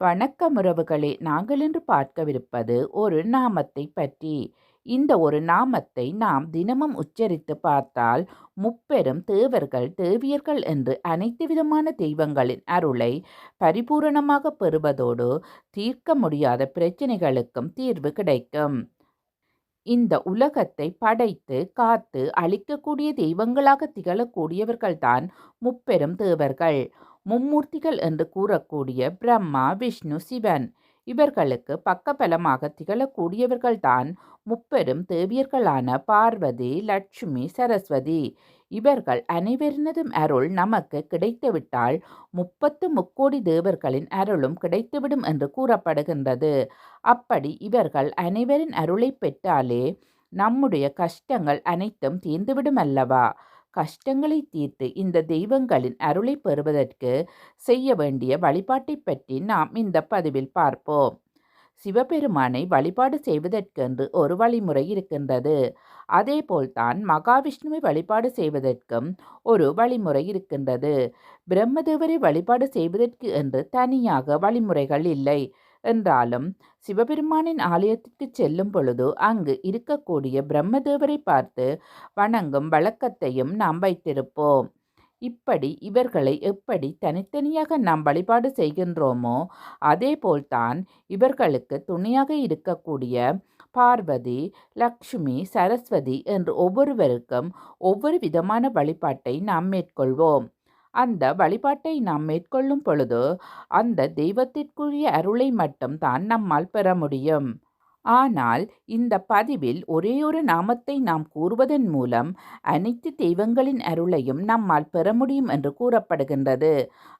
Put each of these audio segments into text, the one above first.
வணக்கம் உறவுகளே. நாங்கள் இன்று பார்க்கவிருப்பது ஒரு நாமத்தை பற்றி. இந்த ஒரு நாமத்தை நாம் தினமும் உச்சரித்து பார்த்தால் முப்பெரும் தேவர்கள் தேவியர்கள் என்று அனைத்து விதமான தெய்வங்களின் அருளை பரிபூரணமாக பெறுவதோடு தீர்க்க முடியாத பிரச்சனைகளுக்கும் தீர்வு கிடைக்கும். இந்த உலகத்தை படைத்து காத்து அழிக்கக்கூடிய தெய்வங்களாக திகழக்கூடியவர்கள்தான் முப்பெரும் தேவர்கள். மும்மூர்த்திகள் என்று கூறக்கூடிய பிரம்மா விஷ்ணு சிவன். இவர்களுக்கு பக்கபலமாக திகழக்கூடியவர்கள்தான் முப்பெரும் தேவியர்களான பார்வதி லட்சுமி சரஸ்வதி. இவர்கள் அனைவரினதும் அருள் நமக்கு கிடைத்துவிட்டால் முப்பத்து முக்கோடி தேவர்களின் அருளும் கிடைத்துவிடும் என்று கூறப்படுகின்றது. அப்படி இவர்கள் அனைவரின் அருளை பெற்றாலே நம்முடைய கஷ்டங்கள் அனைத்தும் தீர்ந்துவிடும் அல்லவா கஷ்டங்களை தீர்த்து இந்த தெய்வங்களின் அருளை பெறுவதற்கு செய்ய வேண்டிய வழிபாட்டை பற்றி நாம் இந்த பதிவில் பார்ப்போம். சிவபெருமானை வழிபாடு செய்வதற்கென்று ஒரு வழிமுறை இருக்கின்றது. அதேபோல்தான் மகாவிஷ்ணுவை வழிபாடு செய்வதற்கும் ஒரு வழிமுறை இருக்கின்றது. பிரம்மதேவரை வழிபாடு செய்வதற்கு என்று தனியாக வழிமுறைகள் இல்லை. என்றாலும் சிவபெருமானின் ஆலயத்திற்கு செல்லும் பொழுது அங்கு இருக்கக்கூடிய பிரம்மதேவரை பார்த்து வணங்கும் வழக்கத்தையும் நாம் வைத்திருப்போம். இப்படி இவர்களை எப்படி தனித்தனியாக நாம் வழிபாடு செய்கின்றோமோ அதேபோல்தான் இவர்களுக்கு துணையாக இருக்கக்கூடிய பார்வதி லக்ஷ்மி சரஸ்வதி என்று ஒவ்வொருவருக்கும் ஒவ்வொரு விதமான வழிபாட்டை நாம் மேற்கொள்வோம். அந்த வழிபாட்டை நாம் மேற்கொள்ளும் பொழுது அந்த தெய்வத்திற்குரிய அருளை மட்டும் தான் நம்மால் பெற முடியும். ஆனால் இந்த பதிவில் ஒரே ஒரு நாமத்தை நாம் கூறுவதன் மூலம் அனைத்து தெய்வங்களின் அருளையும் நம்மால் பெற முடியும் என்று கூறப்படுகின்றது.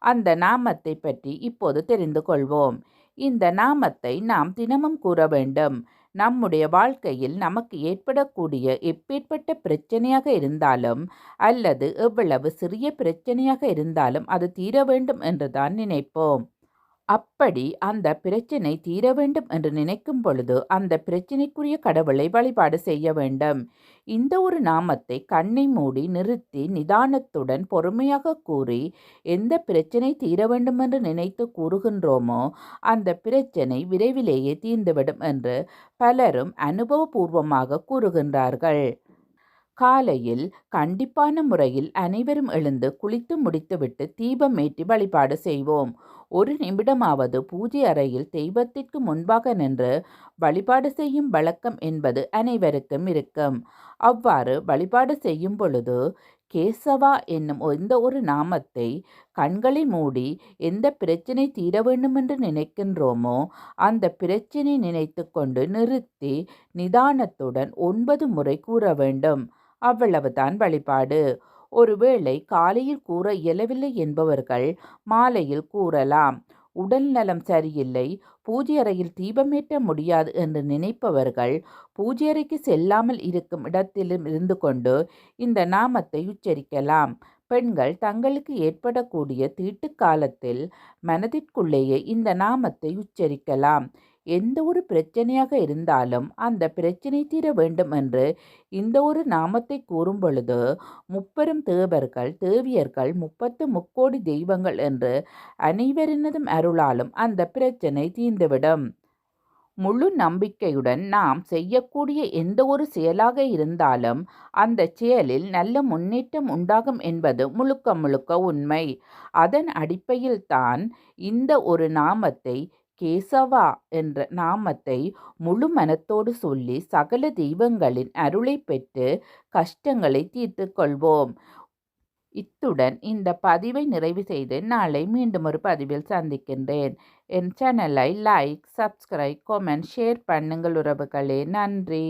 அந்த நாமத்தை பற்றி இப்போது தெரிந்து கொள்வோம். இந்த நாமத்தை நாம் தினமும் கூற வேண்டும். நம்முடைய வாழ்க்கையில் நமக்கு ஏற்படக்கூடிய எப்பேற்பட்ட பிரச்சனையாக இருந்தாலும் அல்லது எவ்வளவு சிறிய பிரச்சனையாக இருந்தாலும் அது தீர வேண்டும் என்றுதான் நினைப்போம். அப்படி அந்த பிரச்சனை தீர வேண்டும் என்று நினைக்கும் பொழுது அந்த பிரச்சினைக்குரிய கடவுளை வழிபாடு செய்ய வேண்டும். இந்த ஒரு நாமத்தை கண்ணை மூடி நிறுத்தி நிதானத்துடன் பொறுமையாக கூறி எந்த பிரச்சனை தீர வேண்டும் என்று நினைத்து கூறுகின்றோமோ அந்த பிரச்சனை விரைவிலேயே தீர்ந்துவிடும் என்று பலரும் அனுபவபூர்வமாக கூறுகின்றார்கள். காலையில் கண்டிப்பான முறையில் அனைவரும் எழுந்து குளித்து முடித்துவிட்டு தீபம் ஏற்றி வழிபாடு செய்வோம். ஒரு நிமிடமாவது பூஜை அறையில் தெய்வத்திற்கு முன்பாக நின்று வழிபாடு செய்யும் வழக்கம் என்பது அனைவருக்கும் இருக்கும். அவ்வாறு வழிபாடு செய்யும் பொழுது கேசவா என்னும் எந்த ஒரு நாமத்தை கண்களை மூடி எந்த பிரச்சனை தீர வேண்டும் என்று நினைக்கின்றோமோ அந்த பிரச்சனை நினைத்து கொண்டு நிறுத்தி நிதானத்துடன் ஒன்பது முறை கூற வேண்டும். அவ்வளவுதான் வழிபாடு. ஒருவேளை காலையில் கூற இயலவில்லை என்பவர்கள் மாலையில் கூறலாம். உடல் நலம் சரியில்லை பூஜை அறையில் தீபமேற்ற முடியாது என்று நினைப்பவர்கள் பூஜை அறைக்கு செல்லாமல் இருக்கும் இடத்திலும் இருந்து கொண்டு இந்த நாமத்தை உச்சரிக்கலாம். பெண்கள் தங்களுக்கு ஏற்படக்கூடிய தீட்டு காலத்தில் மனதிற்குள்ளேயே இந்த நாமத்தை உச்சரிக்கலாம். எந்த ஒரு பிரச்சனையாக இருந்தாலும் அந்த பிரச்சனை தீர வேண்டும் என்று இந்த ஒரு நாமத்தை கூறும் பொழுது முப்பெரும் தேவர்கள் தேவியர்கள் முப்பத்து முக்கோடி தெய்வங்கள் என்று அனைவரினதும் அருளாலும் அந்த பிரச்சனை தீர்ந்துவிடும். முழு நம்பிக்கையுடன் நாம் செய்யக்கூடிய எந்த ஒரு செயலாக இருந்தாலும் அந்த செயலில் நல்ல முன்னேற்றம் உண்டாகும் என்பது முழுக்க முழுக்க உண்மை. அதன் அடிப்படையில் தான் இந்த ஒரு நாமத்தை கேசவா என்ற நாமத்தை முழு மனத்தோடு சொல்லி சகல தெய்வங்களின் அருளை பெற்று கஷ்டங்களை தீர்த்து கொள்வோம். இத்துடன் இந்த பதிவை நிறைவு செய்து நாளை மீண்டும் ஒரு பதிவில் சந்திக்கின்றேன். என் சேனலை லைக் சப்ஸ்கிரைப் கமெண்ட் ஷேர் பண்ணுங்கள் உறவுகளே. நன்றி.